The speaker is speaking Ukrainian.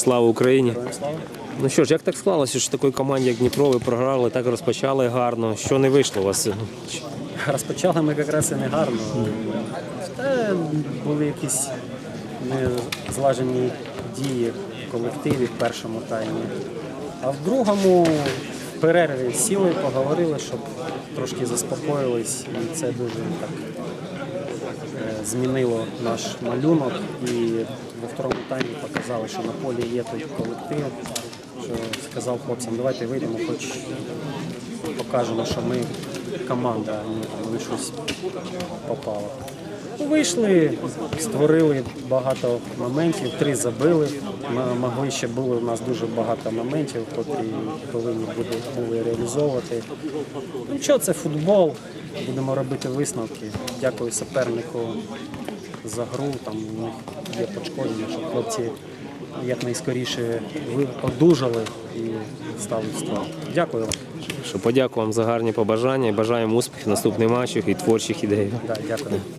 Слава Україні! Ну що ж, як так склалося, що такої команді, як Дніпро, ви програли, так розпочали гарно. Що не вийшло у вас? Розпочали ми якраз і не гарно. Та були якісь незлажені дії в колективі в першому таймі. А в другому перерві сіли, поговорили, щоб трошки заспокоїлись, і це дуже так е, змінило наш малюнок. І во второму таймі показали, що на полі є той колектив. Що сказав хлопцям, давайте вийдемо, хоч покажемо, що ми команда, а не, не щось попало. Вийшли, створили багато моментів, три забили. М- Могли ще було у нас дуже багато моментів, котрі повинні були, були реалізовувати. Ну що, це футбол. Будемо робити висновки. Дякую супернику за гру. Там у них є пошкодження, щоб хлопці якнайскоріше одужали і стали в. Дякую вам. Що подякую вам за гарні побажання і бажаємо успіхів наступних матчах і творчих ідей. Да, дякую.